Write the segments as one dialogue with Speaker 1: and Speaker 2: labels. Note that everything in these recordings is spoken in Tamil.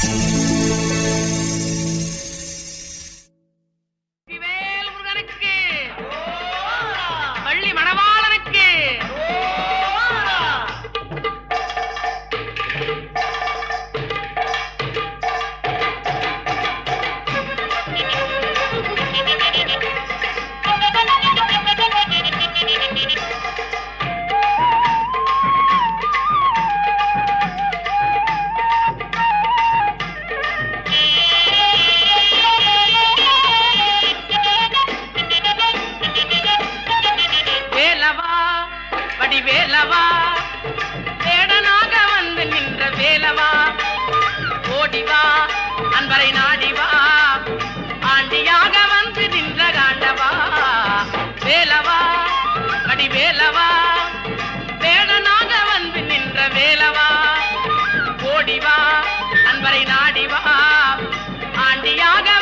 Speaker 1: வேல் ஆடிவா. ஆண்டியாக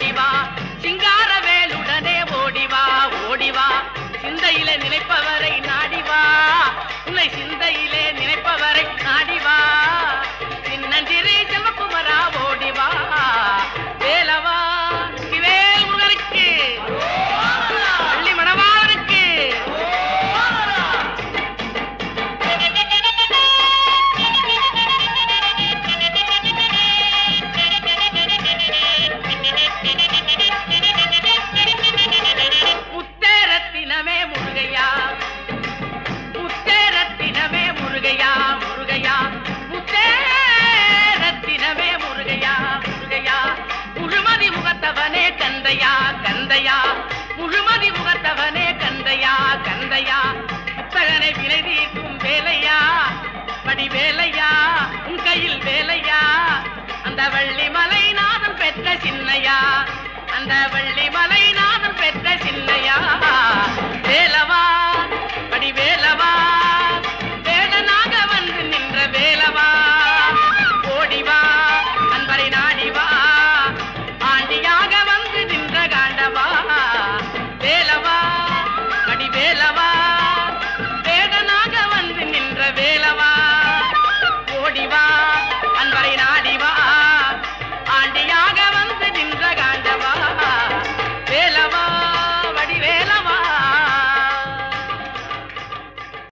Speaker 1: ஓடிவா. சிங்கார வேலுடனே ஓடிவா ஓடிவா. சிந்தையில நினைப்பவரை நாடிவா. உன்னை சிந்தை கந்தையா கந்தையா? முழுமதி முகத்தவனே கந்தையா கந்தையா? புத்தகனை விலை தீர்க்கும் வேலையா? படி வேலையா உன் கையில் வேலையா? அந்த வள்ளி மலை நாதம் பெற்ற சின்னையா? அந்த வள்ளி மலை நாதம் பெற்ற சின்னையா? வேலவ